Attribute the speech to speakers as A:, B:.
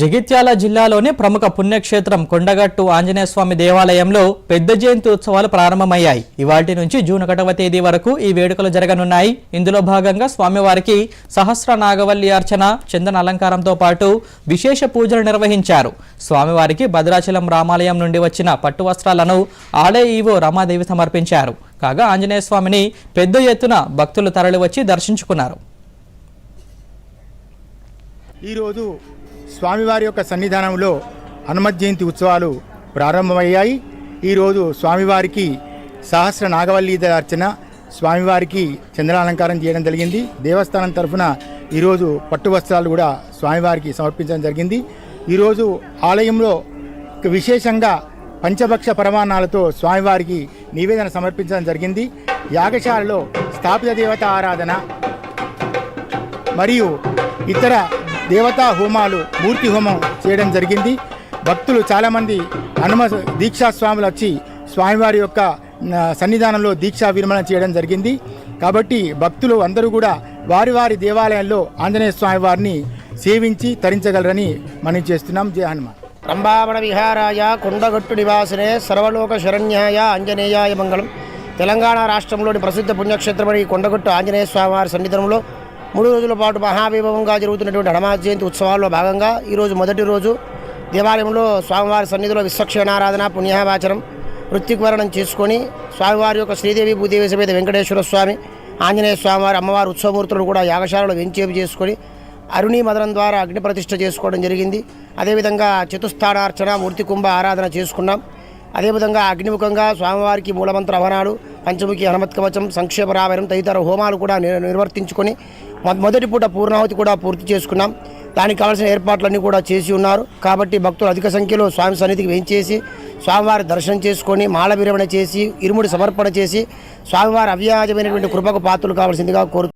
A: జగిత్యాల జిల్లాలోని ప్రముఖ పుణ్యక్షేత్రం కొండగట్టు ఆంజనేయస్వామి దేవాలయంలో పెద్ద జయంతి ఉత్సవాలు ప్రారంభమయ్యాయి. ఇవాటి నుంచి జూన్ ఒకటవ తేదీ వరకు ఈ వేడుకలు జరగనున్నాయి. ఇందులో భాగంగా స్వామివారికి సహస్ర నాగవల్లి అర్చన చందన అలంకారంతో పాటు విశేష పూజలు నిర్వహించారు. స్వామివారికి భద్రాచలం రామాలయం నుండి వచ్చిన పట్టు వస్త్రాలను ఆలయ ఈవో రమాదేవి సమర్పించారు. కాగా ఆంజనేయస్వామిని పెద్ద ఎత్తున భక్తులు తరలివచ్చి దర్శించుకున్నారు.
B: ఈరోజు స్వామివారి యొక్క సన్నిధానంలో హనుమత్ జయంతి ఉత్సవాలు ప్రారంభమయ్యాయి. ఈరోజు స్వామివారికి సహస్ర నాగవల్లి అర్చన స్వామివారికి చంద్రాలంకారం చేయడం జరిగింది. దేవస్థానం తరఫున ఈరోజు పట్టు వస్త్రాలు కూడా స్వామివారికి సమర్పించడం జరిగింది. ఈరోజు ఆలయంలో విశేషంగా పంచభక్ష పరమాణాలతో స్వామివారికి నివేదన సమర్పించడం జరిగింది. యాగశాలలో స్థాపిత దేవత ఆరాధన మరియు ఇతర దేవతా హోమాలు మూర్తి హోమం చేయడం జరిగింది. భక్తులు చాలామంది హనుమ దీక్షా స్వాములు వచ్చి స్వామివారి యొక్క సన్నిధానంలో దీక్షా విరమణ చేయడం జరిగింది. కాబట్టి భక్తులు అందరూ కూడా వారి వారి దేవాలయంలో ఆంజనేయ స్వామి వారిని సేవించి తరించగలరని మనం చేస్తున్నాం. జయ హనుమాన్
C: రంభావణ విహారాయ కొండగట్టు నివాసినే సర్వలోక శరణ్యాయ ఆంజనేయాయ మంగళం. తెలంగాణ రాష్ట్రంలోని ప్రసిద్ధ పుణ్యక్షేత్రమైన ఈ కొండగట్టు ఆంజనేయ స్వామివారి సన్నిధానంలో మూడు రోజుల పాటు మహావైభవంగా జరుగుతున్నటువంటి హనుమాన్ జయంతి ఉత్సవాల్లో భాగంగా ఈరోజు మొదటి రోజు దేవాలయంలో స్వామివారి సన్నిధిలో విశ్వక్షేణారాధన పుణ్యావాచనం వృత్తికవరణం చేసుకొని స్వామివారి యొక్క శ్రీదేవి భూదేవి సమేత వెంకటేశ్వర స్వామి ఆంజనేయ స్వామివారి అమ్మవారి ఉత్సవమూర్తులను కూడా యాగశాలలో వెంచేపు చేసుకొని అరుణి మదనం ద్వారా అగ్ని ప్రతిష్ఠ చేసుకోవడం జరిగింది. అదేవిధంగా చతుస్థానార్చన మూర్తి కుంభ ఆరాధన చేసుకున్నాం. అదేవిధంగా అగ్నిముఖంగా స్వామివారికి మూలమంత్ర అవనాలు పంచముఖి హనుమత్ కవచం సంక్షేప రావరం తదితర హోమాలు కూడా నిర్వర్తించుకొని మొదటి పూట పూర్ణావతి కూడా పూర్తి చేసుకున్నాం. దానికి కావాల్సిన ఏర్పాట్లన్నీ కూడా చేసి ఉన్నారు. కాబట్టి భక్తులు అధిక సంఖ్యలో స్వామి సన్నిధికి వేయించేసి స్వామివారి దర్శనం చేసుకొని మాల విరమణ చేసి ఇరుముడి సమర్పణ చేసి స్వామివారి అవ్యాజమైనటువంటి కృపకు పాత్రలు కావాల్సిందిగా కోరు